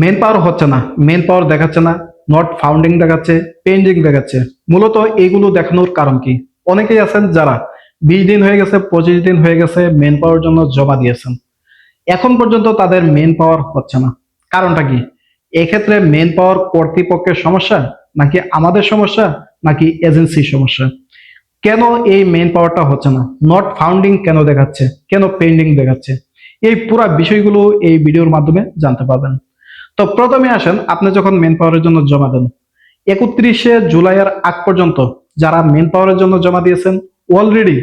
Main পাওয়ার হচ্ছে না main পাওয়ার দেখাচ্ছে না নট ফাউন্ডিং দেখাচ্ছে পেন্ডিং দেখাচ্ছে। মূলত এগুলো দেখানোর কারণ কি? অনেকেই আছেন যারা বিশ দিন হয়ে গেছে, পঁচিশ দিন হয়ে গেছে মেন পাওয়ার জন্য জমা দিয়েছেন। এখন পর্যন্ত তাদের মেন পাওয়ার হচ্ছে না। কারণটা কি? এক্ষেত্রে মেন পাওয়ার কর্তৃপক্ষের সমস্যা নাকি আমাদের সমস্যা নাকি এজেন্সির সমস্যা? কেন এই মেন পাওয়ারটা হচ্ছে না? নট ফাউন্ডিং কেন দেখাচ্ছে? কেন পেন্ডিং দেখাচ্ছে? এই পুরা বিষয়গুলো এই ভিডিওর মাধ্যমে জানতে পারবেন। তো প্রথমে আসেন, আপনি যখন মেন পাওয়ারের জন্য জমা দেন। একত্রিশে জুলাইয়ের আগ পর্যন্ত যারা মেন পাওয়ারের জন্য জমা দিয়েছেন অলরেডি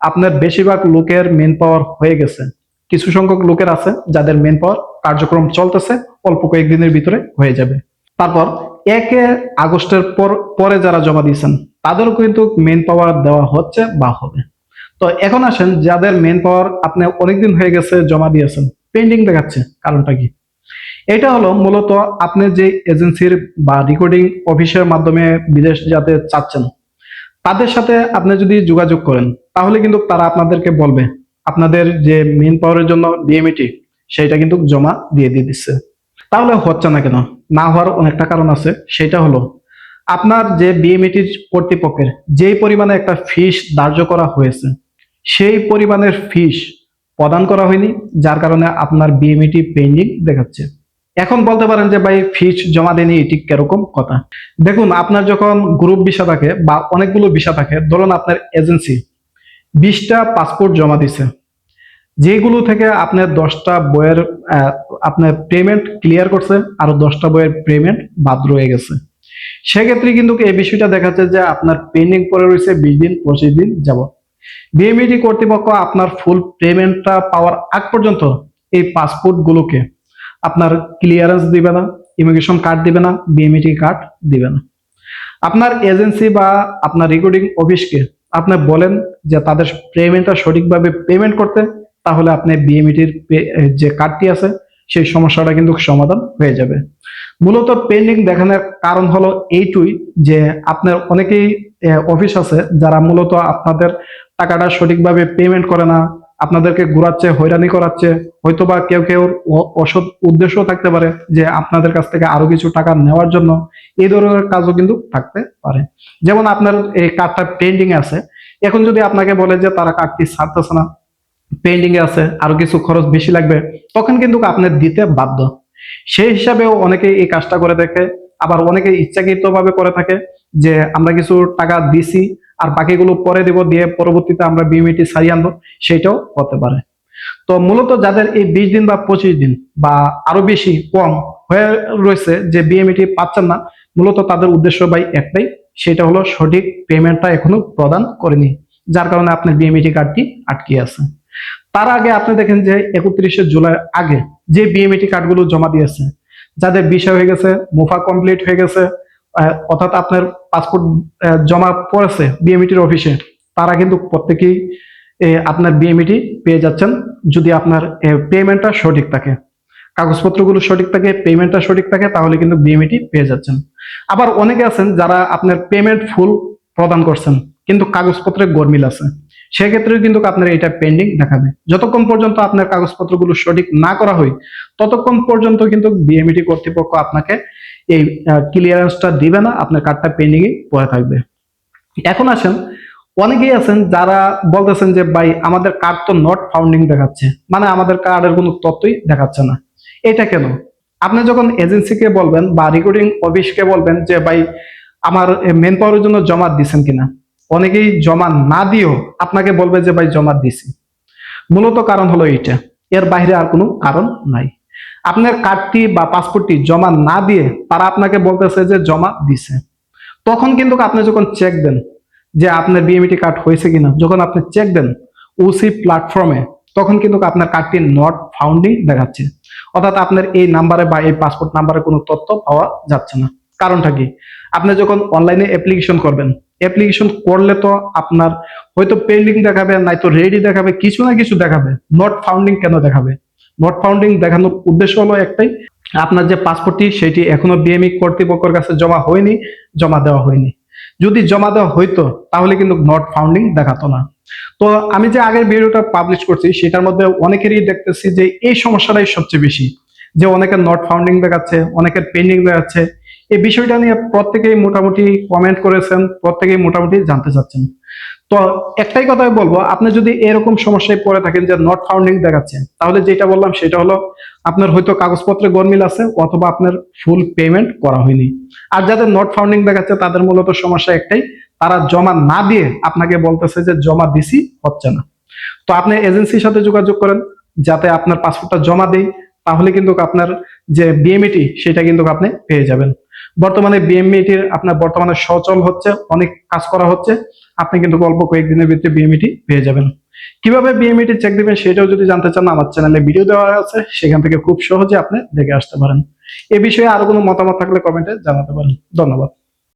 আপনার বেশিরভাগ লোকের মেন পাওয়ার হয়ে গেছে। কিছু সংখ্যক লোকের আছে যাদের মেন পাওয়ার কার্যক্রম চলতেছে, অল্প কয়েকদিনের ভিতরে হয়ে যাবে। তারপর একে আগস্টের পর, পরে যারা জমা দিয়েছেন, তাদেরও কিন্তু মেন পাওয়ার দেওয়া হচ্ছে বা হবে। তো এখন আসেন, যাদের মেন পাওয়ার আপনি অনেকদিন হয়ে গেছে জমা দিয়েছেন পেন্ডিং দেখাচ্ছে কারণটা কি? এটা হলো মূলত আপনি যে এজেন্সির বা রেকর্ডিং অফিসের মাধ্যমে বিদেশ যাতে চাচ্ছেন, তাদের সাথে আপনি যদি যোগাযোগ করেন, তাহলে কিন্তু তারা আপনাদেরকে বলবে, আপনাদের যে মেন পাওয়ারের জন্য ডিএমইটি সেটা কিন্তু জমা দিয়ে দিয়ে দিচ্ছে। তাহলে হচ্ছে না কেন? না হওয়ার অনেকটা কারণ আছে, সেটা হলো আপনার যে বিএমইটির কর্তৃপক্ষের যেই পরিমাণে একটা ফিস ধার্য করা হয়েছে, সেই পরিমাণের ফিস প্রদান করা হয়নি, যার কারণে আপনার বিএমইটি পেন্ডিং দেখাচ্ছে। এখন বলতে পারেন যে ভাই ফিস জমা দেয়নি, এটি কীরকম কথা? দেখুন, আপনার যখন গ্রুপ ভিসা থাকে বা অনেকগুলো ভিসা থাকে, ধরুন আপনার এজেন্সি বিশটা পাসপোর্ট জমা দিছে, যেগুলো থেকে আপনার দশটা বইয়ের আপনার পেমেন্ট ক্লিয়ার করছে আর দশটা বইয়ের পেমেন্ট বাদ রয়ে গেছে। সেক্ষেত্রে কিন্তু এই বিষয়টা দেখাচ্ছে যে আপনার পেন্ডিং পড়ে রয়েছে, বিশ দিন, পঁচিশ দিন যাবত বিএমইটি কর্তৃপক্ষ আপনার ফুল পেমেন্টটা পাওয়ার আগ পর্যন্ত এই পাসপোর্ট গুলোকে আপনার ক্লিয়ারেন্স দিবে না ইমিগ্রেশন কার্ড দিবে না বিএমইটি কার্ড দিবে না। আপনার এজেন্সি বা আপনার রেকর্ডিং অফিসকে আপনি বলেন যে তাদের পেমেন্টটা সঠিকভাবে পেমেন্ট করতে, তাহলে আপনি বিএমইটির যে কার্ডটি আছে, সেই সমস্যাটা কিন্তু সমাধান হয়ে যাবে। মূলত পেন্ডিং দেখানোর কারণ হলো এইটুই যে আপনার অনেকেই অফিস আছে যারা মূলত আপনাদের টাকাটা সঠিকভাবে পেমেন্ট করে না আপনাদেরকে ঘুরাচ্ছে, হয়রানি করাচ্ছে হয়তো বা কেউ কেউ অসৎ উদ্দেশ্য থাকতে পারে যে আপনাদের কাছ থেকে আরও কিছু টাকা নেওয়ার জন্য। এই ধরনের কাজও কিন্তু থাকতে পারে। যেমন আপনার এই কার্ডটা পেন্ডিং আছে। এখন যদি আপনাকে বলে যে তারা কার্ডটি ছাড়তেছে না পেন্ডিং এ আছে, আরও কিছু খরচ বেশি লাগবে, তখন কিন্তু আপনার দিতে বাধ্য। সেই হিসাবেও অনেকে এই কাজটা করে থাকে আবার অনেকে ইচ্ছাকৃত ভাবে করে থাকে যে আমরা কিছু টাকা দিছি আর বাকিগুলো পরে দেব, দিয়ে পরবর্তীতে আমরা বিএমইটি সারিয়ে আনব, সেটাও হতে পারে। তো মূলত যাদের এই বিশ দিন বা পঁচিশ দিন বা আরও বেশি কম হয়ে রয়েছে যে বিএমইটি পাচ্ছেন না, মূলত তাদের উদ্দেশ্য ভাই একটাই, সেটা হলো সঠিক পেমেন্টটা এখনও প্রদান করেনি, যার কারণে আপনার বিএমইটি কার্ডটি আটকে আছে। তার আগে আপনি দেখেন যে একত্রিশে জুলাই আগে যে বিএমইটি কার্ডগুলো জমা দিয়েছে, যাদের বিষয় হয়ে গেছে, মুফা কমপ্লিট হয়ে গেছে অর্থাৎ আপনার পাসপোর্ট জমা পড়েছে বিএমইটির অফিসে তারা কিন্তু প্রত্যেকেই আপনার বিএমইটি পেয়ে যাচ্ছেন যদি আপনার পেমেন্টটা সঠিক থাকে। কাগজপত্রগুলো সঠিক থাকে পেমেন্টটা সঠিক থাকে, তাহলে কিন্তু বিএমইটি পেয়ে যাচ্ছেন। আবার অনেকে আছেন যারা আপনার পেমেন্ট ফুল প্রদান করছেন, কিন্তু কাগজপত্রে গরমিল আছে। সেক্ষেত্রে কিন্তু আপনার এটা পেন্ডিং দেখাবে। যতক্ষণ পর্যন্ত আপনার কাগজপত্রগুলো সঠিক না করা হয়, ততক্ষণ পর্যন্ত কিন্তু বিএমইটি কর্তৃপক্ষ আপনাকে এই ক্লিয়ারেন্সটা দিবে না, আপনার কার্ডটা পেন্ডিং এ পড়ে থাকবে। এখন আসেন, অনেকেই আছেন যারা বলতেছেন যে, ভাই, আমাদের কার্ড তো নট ফাউন্ডিং দেখাচ্ছে। মানে আমাদের কার্ডের কোনো তথ্যই দেখাচ্ছে না। এটা কেন? আপনি যখন এজেন্সিকে বলবেন বা রেকর্ডিং অফিসকে বলবেন যে, ভাই, আমার মেন পাওয়ারের জন্য জমা দিছেন কিনা? অনেকেই জমা না দিয়েও আপনাকে বলবে যে, ভাই, জমা দিছি মূলত কারণ হলো এইটা। এর বাইরে আর কোনো কারণ নাই। আপনার কার্ডটি বা পাসপোর্টটি জমা না দিয়ে তারা আপনাকে বলতেছে যে জমা দিছে। তখন কিন্তু আপনি যখন চেক দেন যে আপনার বিএমইটি কার্ড হয়েছে কিনা, যখন আপনি চেক দেন ওসি প্ল্যাটফর্মে তখন কিন্তু আপনার কার্ডটি নট ফাউন্ডিং দেখাচ্ছে। অর্থাৎ আপনার এই নাম্বারে বা এই পাসপোর্ট নাম্বারে কোনো তথ্য পাওয়া যাচ্ছে না। কারণটা কি? আপনি যখন অনলাইনে অ্যাপ্লিকেশন করবেন অ্যাপ্লিকেশন করলে তো আপনার হয়তো পেন্ডিং দেখাবে নয়তো রেডি দেখাবে, কিছু না কিছু দেখাবে নট ফাউন্ডিং কেন দেখাবে? নট ফাউন্ডিং দেখানোর উদ্দেশ্য হলো একটাই, আপনার যে পাসপোর্টটি সেটি এখনও বিএমই কর্তৃপক্ষের কাছে জমা হয়নি, জমা দেওয়া হয়নি। যদি জমা দেওয়া হইতো, তাহলে কিন্তু নট ফাউন্ডিং দেখাতো না। তো আমি যে আগের ভিডিওটা পাবলিশ করছি, সেটার মধ্যে অনেকেরই দেখতেছি যে এই সমস্যাটাই সবচেয়ে বেশি। যে অনেকের নট ফাউন্ডিং দেখাচ্ছে অনেকের পেন্ডিং দেখাচ্ছে। এই বিষয়টা নিয়ে প্রত্যেকেই মোটামুটি কমেন্ট করেছেন, প্রত্যেকেই মোটামুটি জানতে চাচ্ছেন। তো একটাই কথাই বলব, আপনি যদি এরকম সমস্যায় পড়ে থাকেন যে নট ফাউন্ডিং দেখাচ্ছে, তাহলে যেটা বললাম সেটা হলো আপনার হয়তো কাগজপত্রে গরমিল আছে অথবা আপনার ফুল পেমেন্ট করা হয়নি। আর যাদের নট ফাউন্ডিং দেখাচ্ছে, তাদের মূলত সমস্যা একটাই, তারা জমা না দিয়ে আপনাকে বলতেছে যে জমা দিছি, হচ্ছে না। তো আপনি এজেন্সির সাথে যোগাযোগ করেন, যাতে আপনার পাসপোর্টটা জমা দেই তাহলে কিন্তু আপনার যে বিএমইটি সেটা কিন্তু আপনি পেয়ে যাবেন। বর্তমানে বিএমইটির আপনার বর্তমানে সচল হচ্ছে, অনেক কাজ করা হচ্ছে। আপনি কিন্তু অল্প কয়েকদিনের ভিতরে বিএমইটি পেয়ে যাবেন। কীভাবে বিএমইটি চেক দিবেন সেটাও যদি জানতে চান, আমার চ্যানেলে ভিডিও দেওয়া আছে, সেখান থেকে খুব সহজে আপনি দেখে আসতে পারেন। এ বিষয়ে আরও কোনো মতামত থাকলে কমেন্টে জানাতে পারেন। ধন্যবাদ।